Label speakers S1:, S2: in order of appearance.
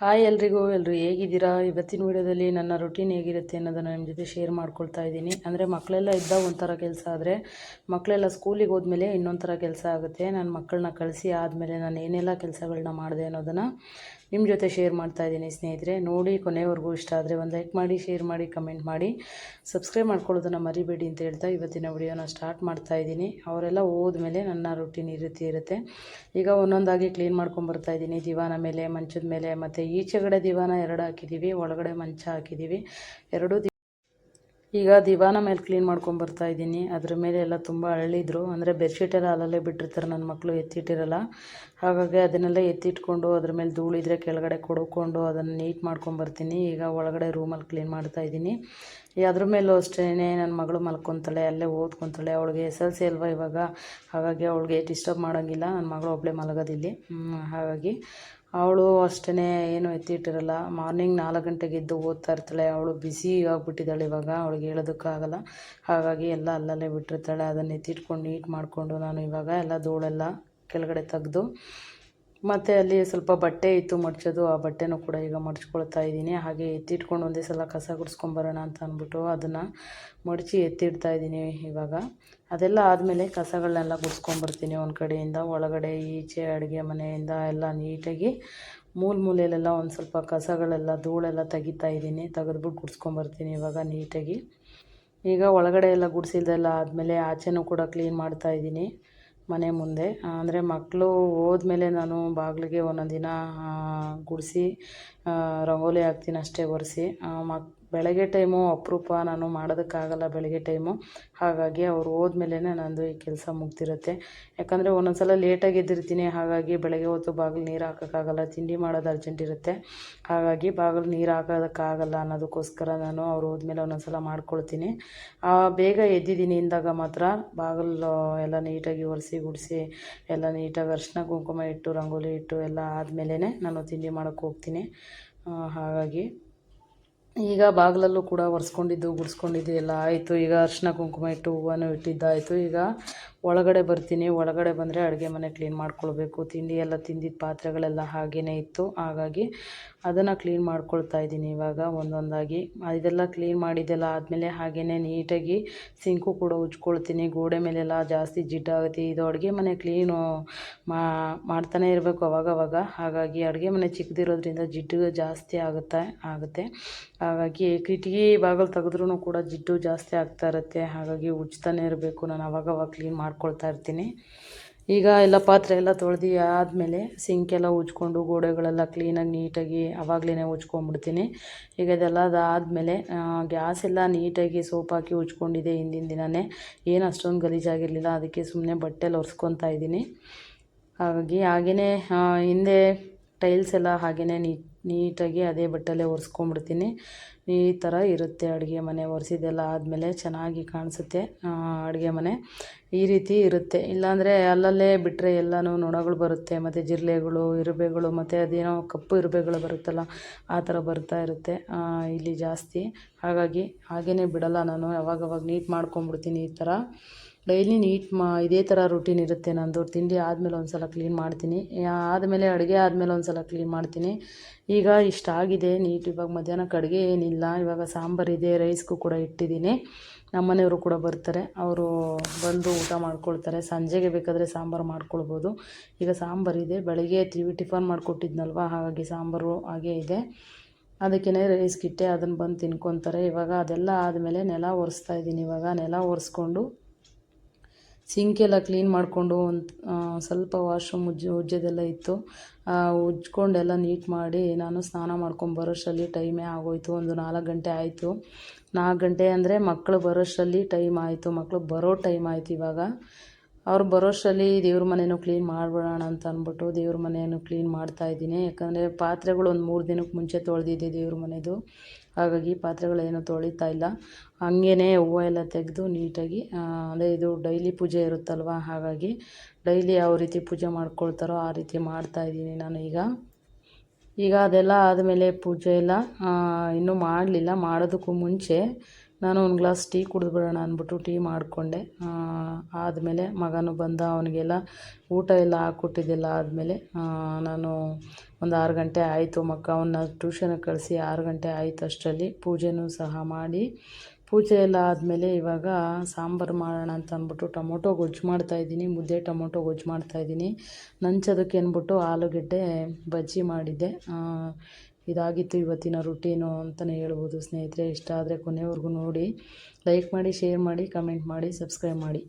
S1: Hi ಎಲ್ರಿಗೂ ಎಲ್ಲರೂ ಹೇಗಿದ್ದೀರಾ? ಇವತ್ತಿನ ವೀಡಿಯೋದಲ್ಲಿ ನನ್ನ ರೊಟೀನ್ ಹೇಗಿರುತ್ತೆ ಅನ್ನೋದನ್ನು ನಿಮ್ಮ ಜೊತೆ ಶೇರ್ ಮಾಡ್ಕೊಳ್ತಾ ಇದ್ದೀನಿ. ಅಂದರೆ ಮಕ್ಕಳೆಲ್ಲ ಇದ್ದಾಗ ಒಂಥರ ಕೆಲಸ ಆದರೆ ಮಕ್ಕಳೆಲ್ಲ ಸ್ಕೂಲಿಗೆ ಹೋದ್ಮೇಲೆ ಇನ್ನೊಂಥರ ಥರ ಕೆಲಸ ಆಗುತ್ತೆ. ನಾನು ಮಕ್ಕಳನ್ನ ಕಳಿಸಿ ಆದಮೇಲೆ ನಾನು ಏನೆಲ್ಲ ಕೆಲಸಗಳನ್ನ ಮಾಡಿದೆ ಅನ್ನೋದನ್ನು ನಿಮ್ಮ ಜೊತೆ ಶೇರ್ ಮಾಡ್ತಾ ಇದ್ದೀನಿ ಸ್ನೇಹಿತರೆ. ನೋಡಿ, ಕೊನೆವರೆಗೂ ಇಷ್ಟ ಆದರೆ ಒಂದು ಲೈಕ್ ಮಾಡಿ ಶೇರ್ ಮಾಡಿ ಕಮೆಂಟ್ ಮಾಡಿ. ಸಬ್ಸ್ಕ್ರೈಬ್ ಮಾಡ್ಕೊಳ್ಳೋದನ್ನು ಮರಿಬೇಡಿ ಅಂತ ಹೇಳ್ತಾ ಇವತ್ತಿನ ವಿಡಿಯೋನ ಸ್ಟಾರ್ಟ್ ಮಾಡ್ತಾ ಇದ್ದೀನಿ. ಅವರೆಲ್ಲ ಹೋದ್ಮೇಲೆ ನನ್ನ ರೊಟೀನ್ ಈ ರೀತಿ ಇರುತ್ತೆ. ಈಗ ಒಂದೊಂದಾಗಿ ಕ್ಲೀನ್ ಮಾಡ್ಕೊಂಡು ಬರ್ತಾ ಇದ್ದೀನಿ. ದಿವಾನ ಮೇಲೆ, ಮಂಚದ ಮೇಲೆ, ಮತ್ತು ಈಚೆಗಡೆ ದಿವಾನ ಎರಡು ಹಾಕಿದ್ದೀವಿ ಒಳಗಡೆ ಮಂಚ ಹಾಕಿದ್ದೀವಿ ಎರಡೂ ಈಗ ದಿವಾನ ಮೇಲೆ ಕ್ಲೀನ್ ಮಾಡ್ಕೊಂಡು ಬರ್ತಾ ಇದ್ದೀನಿ. ಅದ್ರ ಮೇಲೆ ಎಲ್ಲ ತುಂಬ ಅರಳಿದ್ರು ಅಂದರೆ ಬೆಡ್ಶೀಟ್ ಎಲ್ಲ ಅಲ್ಲಲ್ಲೇ ಬಿಟ್ಟಿರ್ತಾರೆ. ನನ್ನ ಮಕ್ಕಳು ಎತ್ತಿಟ್ಟಿರಲ್ಲ. ಹಾಗಾಗಿ ಅದನ್ನೆಲ್ಲ ಎತ್ತಿಟ್ಕೊಂಡು ಅದ್ರ ಮೇಲೆ ಧೂಳಿದ್ರೆ ಕೆಳಗಡೆ ಕೊಡ್ಕೊಂಡು ಅದನ್ನು ನೀಟ್ ಮಾಡ್ಕೊಂಡು ಬರ್ತೀನಿ. ಈಗ ಒಳಗಡೆ ರೂಮಲ್ಲಿ ಕ್ಲೀನ್ ಮಾಡ್ತಾ ಇದ್ದೀನಿ. ಅದ್ರ ಮೇಲೂ ಅಷ್ಟೇ ನನ್ನ ಮಗಳು ಮಲ್ಕೊತಾಳೆ. ಅಲ್ಲೇ ಓದ್ಕೊತಾಳೆ. ಅವಳಿಗೆ ಎಸ್ ಎಲ್ ಸಿ ಅಲ್ವಾ ಇವಾಗ. ಹಾಗಾಗಿ ಅವಳಿಗೆ ಡಿಸ್ಟರ್ಬ್ ಮಾಡೋಂಗಿಲ್ಲ. ನನ್ನ ಮಗಳು ಒಬ್ಬಳೇ ಮಲಗೋದಿಲ್ಲಿ. ಹಾಗಾಗಿ ಅವಳು ಅಷ್ಟೇ ಏನು ಎತ್ತಿಟ್ಟಿರಲ್ಲ. ಮಾರ್ನಿಂಗ್ ನಾಲ್ಕು ಗಂಟೆಗೆ ಎದ್ದು ಓದ್ತಾ ಇರ್ತಾಳೆ. ಅವಳು ಬಿಸಿ ಆಗಿಬಿಟ್ಟಿದ್ದಾಳೆ ಇವಾಗ. ಅವಳಿಗೆ ಹೇಳೋದಕ್ಕಾಗಲ್ಲ ಹಾಗಾಗಿ ಎಲ್ಲ ಅಲ್ಲಲ್ಲೇ ಬಿಟ್ಟಿರ್ತಾಳೆ. ಅದನ್ನು ಎತ್ತಿಟ್ಕೊಂಡು ನೀಟ್ ಮಾಡಿಕೊಂಡು ನಾನು ಇವಾಗ ಎಲ್ಲ ಧೂಳೆಲ್ಲ ಕೆಳಗಡೆ ತೆಗೆದು ಮತ್ತು ಅಲ್ಲಿ ಸ್ವಲ್ಪ ಬಟ್ಟೆ ಇತ್ತು ಮಡ್ಚೋದು, ಆ ಬಟ್ಟೆನೂ ಕೂಡ ಈಗ ಮಡ್ಚ್ಕೊಳ್ತಾ ಇದ್ದೀನಿ. ಹಾಗೆ ಎತ್ತಿಟ್ಕೊಂಡು ಒಂದೇ ಸಲ ಕಸ ಗುಡಿಸ್ಕೊಂಬರೋಣ ಅಂತ ಅಂದ್ಬಿಟ್ಟು ಅದನ್ನು ಮಡಚಿ ಎತ್ತಿಡ್ತಾ ಇದ್ದೀನಿ ಇವಾಗ. ಅದೆಲ್ಲ ಆದಮೇಲೆ ಕಸಗಳನ್ನೆಲ್ಲ ಗುಡಿಸ್ಕೊಂಬರ್ತೀನಿ ಒಂದು ಕಡೆಯಿಂದ. ಒಳಗಡೆ ಈಚೆ ಅಡುಗೆ ಮನೆಯಿಂದ ಎಲ್ಲ ನೀಟಾಗಿ ಮೂಲೆ ಮೂಲೆಯಲ್ಲೆಲ್ಲ ಒಂದು ಸ್ವಲ್ಪ ಕಸಗಳೆಲ್ಲ, ಧೂಳೆಲ್ಲ ತೆಗಿತಾ ಇದ್ದೀನಿ. ತೆಗೆದ್ಬಿಟ್ಟು ಗುಡಿಸ್ಕೊಂಬರ್ತೀನಿ ಇವಾಗ ನೀಟಾಗಿ. ಈಗ ಒಳಗಡೆ ಎಲ್ಲ ಗುಡಿಸಿಲ್ದೆಲ್ಲ ಆದಮೇಲೆ ಆಚೆನೂ ಕೂಡ ಕ್ಲೀನ್ ಮಾಡ್ತಾ ಇದ್ದೀನಿ. ಮನೆ ಮುಂದೆ. ಅಂದರೆ ಮಕ್ಕಳು ಹೋದ್ಮೇಲೆ ನಾನು ಬಾಗಿಲಿಗೆ ಒಂದೊಂದು ದಿನ ಗುಡಿಸಿ ರಂಗೋಲಿ ಹಾಕ್ತೀನಿ ಅಷ್ಟೇ ಒರೆಸಿ. ಮಕ್ ಬೆಳಗ್ಗೆ ಟೈಮು ಅಪರೂಪ ನಾನು ಮಾಡೋದಕ್ಕಾಗಲ್ಲ ಬೆಳಗ್ಗೆ ಟೈಮು. ಹಾಗಾಗಿ ಅವ್ರು ಹೋದ್ಮೇಲೆ ನನ್ನದು ಈ ಕೆಲಸ ಮುಗ್ದಿರುತ್ತೆ. ಯಾಕಂದರೆ ಒಂದೊಂದು ಸಲ ಲೇಟಾಗಿ ಎದ್ದಿರ್ತೀನಿ. ಹಾಗಾಗಿ ಬೆಳಗ್ಗೆ ಹೊತ್ತು ಬಾಗಿಲು ನೀರು ಹಾಕೋಕ್ಕಾಗಲ್ಲ, ತಿಂಡಿ ಮಾಡೋದು ಅರ್ಜೆಂಟ್ ಇರುತ್ತೆ. ಹಾಗಾಗಿ ಬಾಗಿಲು ನೀರು ಹಾಕೋದಕ್ಕಾಗಲ್ಲ ಅನ್ನೋದಕ್ಕೋಸ್ಕರ ನಾನು ಅವ್ರು ಹೋದ್ಮೇಲೆ ಒಂದೊಂದು ಸಲ ಮಾಡ್ಕೊಳ್ತೀನಿ ಬೇಗ ಎದ್ದಿದ್ದೀನಿ ಇಂದಾಗ ಮಾತ್ರ. ಬಾಗಿಲು ಎಲ್ಲ ನೀಟಾಗಿ ಒರೆಸಿ ಗುಡಿಸಿ, ಎಲ್ಲ ನೀಟಾಗಿ ಅರಿಶಿನ ಕುಂಕುಮ ಇಟ್ಟು, ರಂಗೋಲಿ ಇಟ್ಟು ಎಲ್ಲ ಆದಮೇಲೆ ನಾನು ತಿಂಡಿ ಮಾಡೋಕ್ಕೆ ಹೋಗ್ತೀನಿ. ಹಾಗಾಗಿ ಈಗ ಬಾಗಿಲಲ್ಲೂ ಕೂಡ ಒರೆಸ್ಕೊಂಡಿದ್ದು ಗುಡಿಸ್ಕೊಂಡಿದ್ದು ಎಲ್ಲ ಆಯಿತು. ಈಗ ಅರಿಶಿನ ಕುಂಕುಮ ಇಟ್ಟು ಹೂವನ್ನು ಇಟ್ಟಿದ್ದಾಯಿತು. ಈಗ ಒಳಗಡೆ ಬರ್ತೀನಿ, ಒಳಗಡೆ ಬಂದರೆ ಅಡುಗೆ ಮನೆ ಕ್ಲೀನ್ ಮಾಡ್ಕೊಳ್ಬೇಕು. ತಿಂಡಿ ಎಲ್ಲ ತಿಂದಿದ್ದ ಪಾತ್ರೆಗಳೆಲ್ಲ ಹಾಗೆಯೇ ಇತ್ತು. ಹಾಗಾಗಿ ಅದನ್ನು ಕ್ಲೀನ್ ಮಾಡ್ಕೊಳ್ತಾ ಇದ್ದೀನಿ ಇವಾಗ ಒಂದೊಂದಾಗಿ. ಇದೆಲ್ಲ ಕ್ಲೀನ್ ಮಾಡಿದ್ದೆಲ್ಲ ಆದಮೇಲೆ ಹಾಗೆಯೇ ನೀಟಾಗಿ ಸಿಂಕು ಕೂಡ ಉಜ್ಕೊಳ್ತೀನಿ. ಗೋಡೆ ಮೇಲೆಲ್ಲ ಜಾಸ್ತಿ ಜಿಡ್ಡಾಗುತ್ತೆ ಇದು ಅಡುಗೆ ಮನೆ ಕ್ಲೀನು ಮಾಡ್ತಾನೆ ಇರಬೇಕು ಅವಾಗವಾಗ. ಹಾಗಾಗಿ ಅಡುಗೆ ಮನೆ ಚಿಕ್ಕದಿರೋದ್ರಿಂದ ಜಿಡ್ಡು ಜಾಸ್ತಿ ಆಗುತ್ತೆ ಆಗುತ್ತೆ. ಹಾಗಾಗಿ ಕಿಟಕಿ ಬಾಗಿಲು ತೆಗೆದ್ರೂ ಕೂಡ ಜಿಡ್ಡು ಜಾಸ್ತಿ ಆಗ್ತಾ ಇರುತ್ತೆ. ಹಾಗಾಗಿ ಉಜ್ತಾನೆ ಇರಬೇಕು. ನಾನು ಅವಾಗವಾಗ ಕ್ಲೀನ್ ಮಾಡ್ಕೊಳ್ತಾ ಇರ್ತೀನಿ. ಈಗ ಎಲ್ಲ ಪಾತ್ರೆ ಎಲ್ಲ ತೊಳೆದು ಆದಮೇಲೆ ಸಿಂಕೆಲ್ಲ ಉಜ್ಕೊಂಡು ಗೋಡೆಗಳೆಲ್ಲ ಕ್ಲೀನಾಗಿ ನೀಟಾಗಿ ಆವಾಗಲೇ ಉಜ್ಕೊಂಡ್ಬಿಡ್ತೀನಿ. ಈಗ ಇದೆಲ್ಲ ಅದಾದಮೇಲೆ ಗ್ಯಾಸ್ ಎಲ್ಲ ನೀಟಾಗಿ ಸೋಪ್ ಹಾಕಿ ಉಜ್ಕೊಂಡಿದೆ ಹಿಂದಿನ ದಿನವೇ ಏನು ಅಷ್ಟೊಂದು ಗಲೀಜಾಗಿರಲಿಲ್ಲ, ಅದಕ್ಕೆ ಸುಮ್ಮನೆ ಬಟ್ಟೆಲಿ ಒರೆಸ್ಕೊತಾ ಇದ್ದೀನಿ. ಹಾಗಾಗಿ ಹಾಗೆಯೇ ಹಿಂದೆ ಟೈಲ್ಸ್ ಎಲ್ಲ ಹಾಗೆಯೇ ನೀಟ್ ನೀಟಾಗಿ ಅದೇ ಬಟ್ಟೆಲ್ಲೇ ಒರೆಸ್ಕೊಂಬಿಡ್ತೀನಿ ಈ ಥರ ಇರುತ್ತೆ ಅಡುಗೆ ಮನೆ ಒರೆಸಿದ್ದೆಲ್ಲ ಆದಮೇಲೆ ಚೆನ್ನಾಗಿ ಕಾಣಿಸುತ್ತೆ ಅಡುಗೆ ಮನೆ. ಈ ರೀತಿ ಇರುತ್ತೆ. ಇಲ್ಲಾಂದರೆ ಅಲ್ಲಲ್ಲೇ ಬಿಟ್ಟರೆ ಎಲ್ಲನೂ ನೊಣಗಳು ಬರುತ್ತೆ, ಮತ್ತು ಜಿರಳೆಗಳು ಇರುವೆಗಳು ಮತ್ತು ಅದೇನೋ ಕಪ್ಪು ಇರುವೆಗಳು ಬರುತ್ತಲ್ಲ, ಆ ಥರ ಬರ್ತಾ ಇರುತ್ತೆ ಇಲ್ಲಿ ಜಾಸ್ತಿ. ಹಾಗಾಗಿ ಹಾಗೇ ಬಿಡಲ್ಲ ನಾನು. ಯಾವಾಗವಾಗ ನೀಟ್ ಮಾಡ್ಕೊಂಬಿಡ್ತೀನಿ ಈ ಥರ ಡೈಲಿ ನೀಟ್ ಮಾ, ಇದೇ ಥರ ರುಟೀನ್ ಇರುತ್ತೆ ನಂದು. ತಿಂಡಿ ಆದಮೇಲೆ ಒಂದು ಸಲ ಕ್ಲೀನ್ ಮಾಡ್ತೀನಿ. ಆದಮೇಲೆ ಅಡುಗೆ ಆದಮೇಲೆ ಒಂದು ಸಲ ಕ್ಲೀನ್ ಮಾಡ್ತೀನಿ. ಈಗ ಇಷ್ಟ ಆಗಿದೆ ನೀಟ್ ಇವಾಗ ಮಧ್ಯಾಹ್ನಕ್ಕೆ ಅಡುಗೆ ಏನಿಲ್ಲ. ಇವಾಗ ಸಾಂಬಾರಿದೆ ರೈಸ್ಗೂ ಕೂಡ ಇಟ್ಟಿದ್ದೀನಿ. ನಮ್ಮ ಮನೆಯವರು ಕೂಡ ಬರ್ತಾರೆ. ಅವರು ಬಂದು ಊಟ ಮಾಡ್ಕೊಳ್ತಾರೆ. ಸಂಜೆಗೆ ಬೇಕಾದರೆ ಸಾಂಬಾರು ಮಾಡ್ಕೊಳ್ಬೋದು. ಈಗ ಸಾಂಬಾರಿದೆ ಬೆಳಗ್ಗೆ ಟಿವಿ ಟಿಫನ್ ಮಾಡಿಕೊಟ್ಟಿದ್ನಲ್ವ? ಹಾಗಾಗಿ ಸಾಂಬಾರು ಹಾಗೇ ಇದೆ. ಅದಕ್ಕೇ ರೈಸ್ಗಿಟ್ಟೆ ಅದನ್ನು ಬಂದು ತಿನ್ಕೊತಾರೆ. ಇವಾಗ ಅದೆಲ್ಲ ಆದಮೇಲೆ ನೆಲ ಒರೆಸ್ತಾ ಇದ್ದೀನಿ. ಇವಾಗ ನೆಲ ಒರೆಸ್ಕೊಂಡು ಸಿಂಕೆಲ್ಲ ಕ್ಲೀನ್ ಮಾಡಿಕೊಂಡು ಒಂದು ಸ್ವಲ್ಪ ವಾಶ್ರೂಮ್ ಉಜ್ಜು, ಉಜ್ಜೋದೆಲ್ಲ ಇತ್ತು. ಉಜ್ಕೊಂಡೆಲ್ಲ ನೀಟ್ ಮಾಡಿ ನಾನು ಸ್ನಾನ ಮಾಡ್ಕೊಂಡು ಬರೋಷ್ಟರಲ್ಲಿ ಟೈಮೇ ಆಗೋಯಿತು. ಒಂದು ನಾಲ್ಕು ಗಂಟೆ ಆಯಿತು. ನಾಲ್ಕು ಗಂಟೆ ಅಂದರೆ ಮಕ್ಕಳು ಬರೋಷ್ಟರಲ್ಲಿ ಟೈಮ್ ಆಯಿತು. ಮಕ್ಕಳು ಬರೋ ಟೈಮ್ ಆಯಿತು ಇವಾಗ. ಅವ್ರು ಬರೋಷ್ಟರಲ್ಲಿ ದೇವ್ರ ಮನೆಯೂ ಕ್ಲೀನ್ ಮಾಡಿಬಿಡೋಣ ಅಂತ ಅಂದ್ಬಿಟ್ಟು ದೇವ್ರ ಮನೆಯನ್ನು ಕ್ಲೀನ್ ಮಾಡ್ತಾ ಇದ್ದೀನಿ. ಯಾಕಂದರೆ ಪಾತ್ರೆಗಳು ಒಂದು ಮೂರು ದಿನಕ್ಕೆ ಮುಂಚೆ ತೊಳೆದಿದ್ದೆ ದೇವ್ರ ಮನೆಯದು ಹಾಗಾಗಿ ಪಾತ್ರೆಗಳೇನು ತೊಳಿತಾ ಇಲ್ಲ. ಹಂಗೇ ಹೂವು ಎಲ್ಲ ತೆಗೆದು ನೀಟಾಗಿ ಅಂದರೆ ಅದೇ ಇದು ಡೈಲಿ ಪೂಜೆ ಇರುತ್ತಲ್ವ, ಹಾಗಾಗಿ ಡೈಲಿ ಯಾವ ರೀತಿ ಪೂಜೆ ಮಾಡ್ಕೊಳ್ತಾರೋ ಆ ರೀತಿ ಮಾಡ್ತಾ ಇದ್ದೀನಿ ನಾನು ಈಗ. ಈಗ ಅದೆಲ್ಲ ಆದಮೇಲೆ ಪೂಜೆ ಎಲ್ಲ ಇನ್ನೂ ಮಾಡಲಿಲ್ಲ, ಮಾಡೋದಕ್ಕೂ ಮುಂಚೆ. ನಾನು ಒಂದು ಗ್ಲಾಸ್ ಟೀ ಕುಡಿದ್ಬಿಡೋಣ ಅಂದ್ಬಿಟ್ಟು ಟೀ ಮಾಡಿಕೊಂಡೆ. ಆದಮೇಲೆ ಮಗನು ಬಂದ, ಅವನಿಗೆಲ್ಲ ಊಟ ಎಲ್ಲ ಹಾಕ್ಕೊಟ್ಟಿದ್ದೆಲ್ಲ ಆದಮೇಲೆ ನಾನು ಒಂದು ಆರು ಗಂಟೆ ಆಯಿತು. ಮಕ್ಕ, ಅವನ್ನ ಟ್ಯೂಷನಿಗೆ ಕಳಿಸಿ ಆರು ಗಂಟೆ ಆಯಿತು ಅಷ್ಟರಲ್ಲಿ. ಪೂಜೆನೂ ಸಹ ಮಾಡಿ. ಪೂಜೆ ಎಲ್ಲ ಆದಮೇಲೆ ಇವಾಗ ಸಾಂಬಾರು ಮಾಡೋಣ ಅಂತ ಅಂದ್ಬಿಟ್ಟು ಟೊಮೊಟೊ ಗೊಜ್ಜು ಮಾಡ್ತಾಯಿದ್ದೀನಿ ಮುದ್ದೆ ಟೊಮೊಟೊ ಗೊಜ್ಜು ಮಾಡ್ತಾಯಿದ್ದೀನಿ ನಂಚೋದಕ್ಕೆ ಅಂದ್ಬಿಟ್ಟು ಆಲೂಗೆಡ್ಡೆ ಬಜ್ಜಿ ಮಾಡಿದ್ದೆ. ಇದಾಗಿತ್ತು ಇವತ್ತಿನ ರುಟೀನು ಅಂತಲೇ ಹೇಳ್ಬೋದು ಸ್ನೇಹಿತರೆ. ಇಷ್ಟ ಆದರೆ ಕೊನೆವರೆಗೂ ನೋಡಿ. ಲೈಕ್ ಮಾಡಿ, ಶೇರ್ ಮಾಡಿ, ಕಮೆಂಟ್ ಮಾಡಿ, ಸಬ್ಸ್ಕ್ರೈಬ್ ಮಾಡಿ.